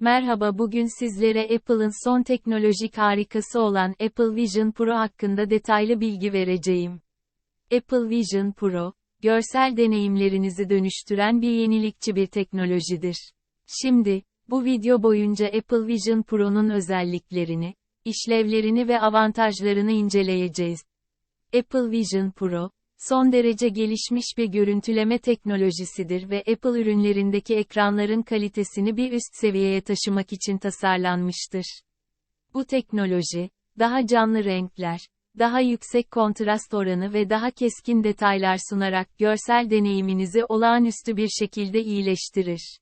Merhaba bugün sizlere Apple'ın son teknolojik harikası olan Apple Vision Pro hakkında detaylı bilgi vereceğim. Apple Vision Pro, görsel deneyimlerinizi dönüştüren bir yenilikçi bir teknolojidir. Şimdi, bu video boyunca Apple Vision Pro'nun özelliklerini, işlevlerini ve avantajlarını inceleyeceğiz. Apple Vision Pro, son derece gelişmiş bir görüntüleme teknolojisidir ve Apple ürünlerindeki ekranların kalitesini bir üst seviyeye taşımak için tasarlanmıştır. Bu teknoloji, daha canlı renkler, daha yüksek kontrast oranı ve daha keskin detaylar sunarak görsel deneyiminizi olağanüstü bir şekilde iyileştirir.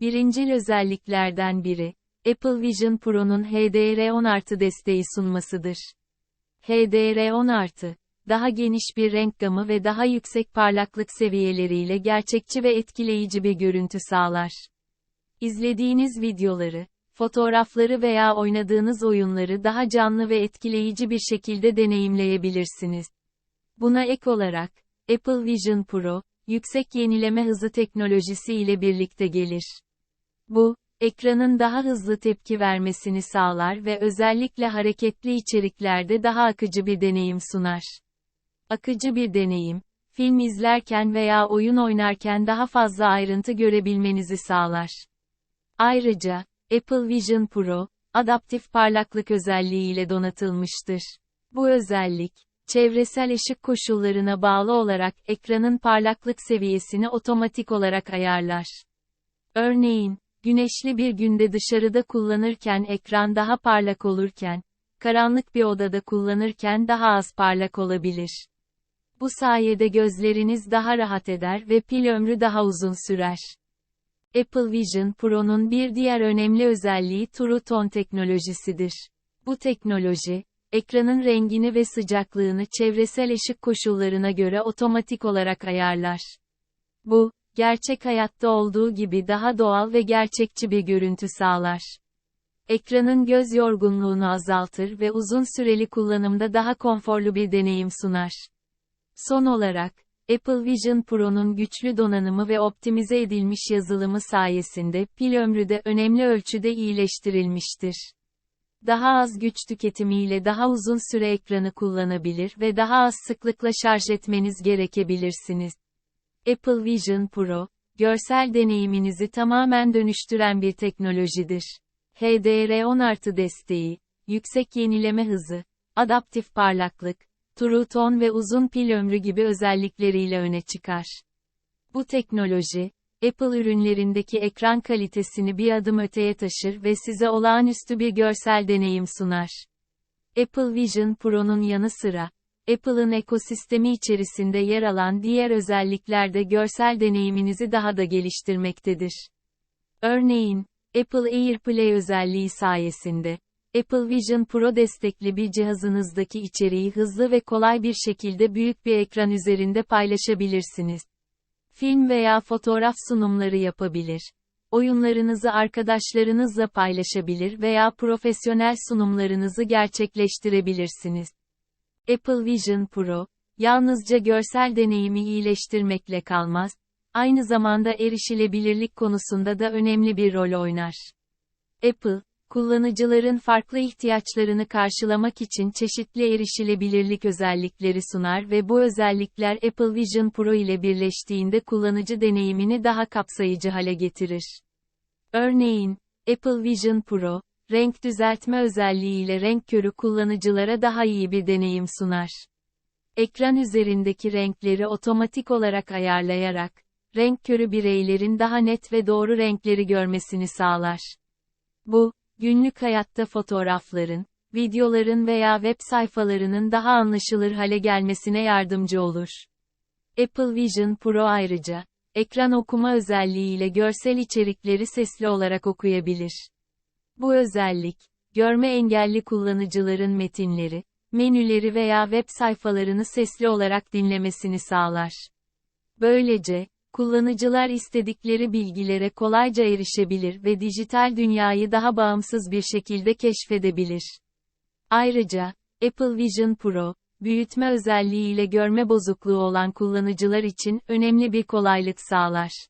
Birincil özelliklerden biri, Apple Vision Pro'nun HDR10 artı desteği sunmasıdır. HDR10 artı, daha geniş bir renk gamı ve daha yüksek parlaklık seviyeleriyle gerçekçi ve etkileyici bir görüntü sağlar. İzlediğiniz videoları, fotoğrafları veya oynadığınız oyunları daha canlı ve etkileyici bir şekilde deneyimleyebilirsiniz. Buna ek olarak, Apple Vision Pro, yüksek yenileme hızı teknolojisi ile birlikte gelir. Bu, ekranın daha hızlı tepki vermesini sağlar ve özellikle hareketli içeriklerde daha akıcı bir deneyim sunar. Akıcı bir deneyim, film izlerken veya oyun oynarken daha fazla ayrıntı görebilmenizi sağlar. Ayrıca, Apple Vision Pro, adaptif parlaklık özelliğiyle donatılmıştır. Bu özellik, çevresel ışık koşullarına bağlı olarak ekranın parlaklık seviyesini otomatik olarak ayarlar. Örneğin, güneşli bir günde dışarıda kullanırken ekran daha parlak olurken, karanlık bir odada kullanırken daha az parlak olabilir. Bu sayede gözleriniz daha rahat eder ve pil ömrü daha uzun sürer. Apple Vision Pro'nun bir diğer önemli özelliği True Tone teknolojisidir. Bu teknoloji, ekranın rengini ve sıcaklığını çevresel ışık koşullarına göre otomatik olarak ayarlar. Bu, gerçek hayatta olduğu gibi daha doğal ve gerçekçi bir görüntü sağlar. Ekranın göz yorgunluğunu azaltır ve uzun süreli kullanımda daha konforlu bir deneyim sunar. Son olarak, Apple Vision Pro'nun güçlü donanımı ve optimize edilmiş yazılımı sayesinde pil ömrü de önemli ölçüde iyileştirilmiştir. Daha az güç tüketimiyle daha uzun süre ekranı kullanabilir ve daha az sıklıkla şarj etmeniz gerekebilirsiniz. Apple Vision Pro, görsel deneyiminizi tamamen dönüştüren bir teknolojidir. HDR10 artı desteği, yüksek yenileme hızı, adaptif parlaklık, True Tone ve uzun pil ömrü gibi özellikleriyle öne çıkar. Bu teknoloji, Apple ürünlerindeki ekran kalitesini bir adım öteye taşır ve size olağanüstü bir görsel deneyim sunar. Apple Vision Pro'nun yanı sıra, Apple'ın ekosistemi içerisinde yer alan diğer özellikler de görsel deneyiminizi daha da geliştirmektedir. Örneğin, Apple AirPlay özelliği sayesinde, Apple Vision Pro destekli bir cihazınızdaki içeriği hızlı ve kolay bir şekilde büyük bir ekran üzerinde paylaşabilirsiniz. Film veya fotoğraf sunumları yapabilir. Oyunlarınızı arkadaşlarınızla paylaşabilir veya profesyonel sunumlarınızı gerçekleştirebilirsiniz. Apple Vision Pro, yalnızca görsel deneyimi iyileştirmekle kalmaz, aynı zamanda erişilebilirlik konusunda da önemli bir rol oynar. Apple, kullanıcıların farklı ihtiyaçlarını karşılamak için çeşitli erişilebilirlik özellikleri sunar ve bu özellikler Apple Vision Pro ile birleştiğinde kullanıcı deneyimini daha kapsayıcı hale getirir. Örneğin, Apple Vision Pro, renk düzeltme özelliğiyle renk körü kullanıcılara daha iyi bir deneyim sunar. Ekran üzerindeki renkleri otomatik olarak ayarlayarak, renk körü bireylerin daha net ve doğru renkleri görmesini sağlar. Bu, günlük hayatta fotoğrafların, videoların veya web sayfalarının daha anlaşılır hale gelmesine yardımcı olur. Apple Vision Pro ayrıca, ekran okuma özelliğiyle görsel içerikleri sesli olarak okuyabilir. Bu özellik, görme engelli kullanıcıların metinleri, menüleri veya web sayfalarını sesli olarak dinlemesini sağlar. Böylece, kullanıcılar istedikleri bilgilere kolayca erişebilir ve dijital dünyayı daha bağımsız bir şekilde keşfedebilir. Ayrıca, Apple Vision Pro, büyütme özelliğiyle görme bozukluğu olan kullanıcılar için önemli bir kolaylık sağlar.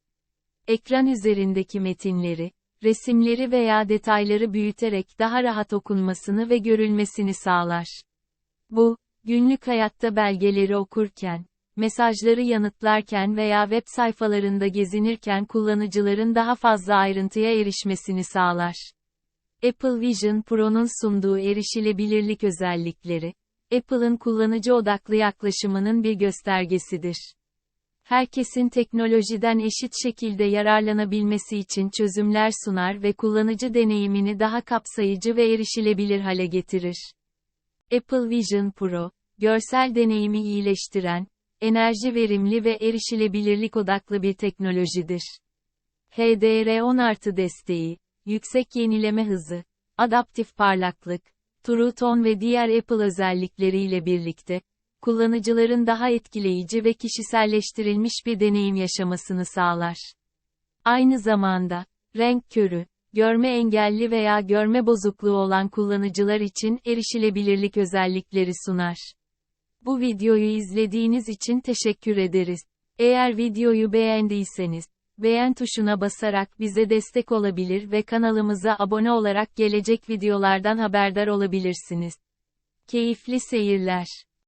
Ekran üzerindeki metinleri, resimleri veya detayları büyüterek daha rahat okunmasını ve görülmesini sağlar. Bu, günlük hayatta belgeleri okurken, mesajları yanıtlarken veya web sayfalarında gezinirken kullanıcıların daha fazla ayrıntıya erişmesini sağlar. Apple Vision Pro'nun sunduğu erişilebilirlik özellikleri, Apple'ın kullanıcı odaklı yaklaşımının bir göstergesidir. Herkesin teknolojiden eşit şekilde yararlanabilmesi için çözümler sunar ve kullanıcı deneyimini daha kapsayıcı ve erişilebilir hale getirir. Apple Vision Pro, görsel deneyimi iyileştiren, enerji verimli ve erişilebilirlik odaklı bir teknolojidir. HDR10 artı desteği, yüksek yenileme hızı, adaptif parlaklık, True Tone ve diğer Apple özellikleriyle birlikte, kullanıcıların daha etkileyici ve kişiselleştirilmiş bir deneyim yaşamasını sağlar. Aynı zamanda, renk körü, görme engelli veya görme bozukluğu olan kullanıcılar için erişilebilirlik özellikleri sunar. Bu videoyu izlediğiniz için teşekkür ederiz. Eğer videoyu beğendiyseniz, beğen tuşuna basarak bize destek olabilir ve kanalımıza abone olarak gelecek videolardan haberdar olabilirsiniz. Keyifli seyirler.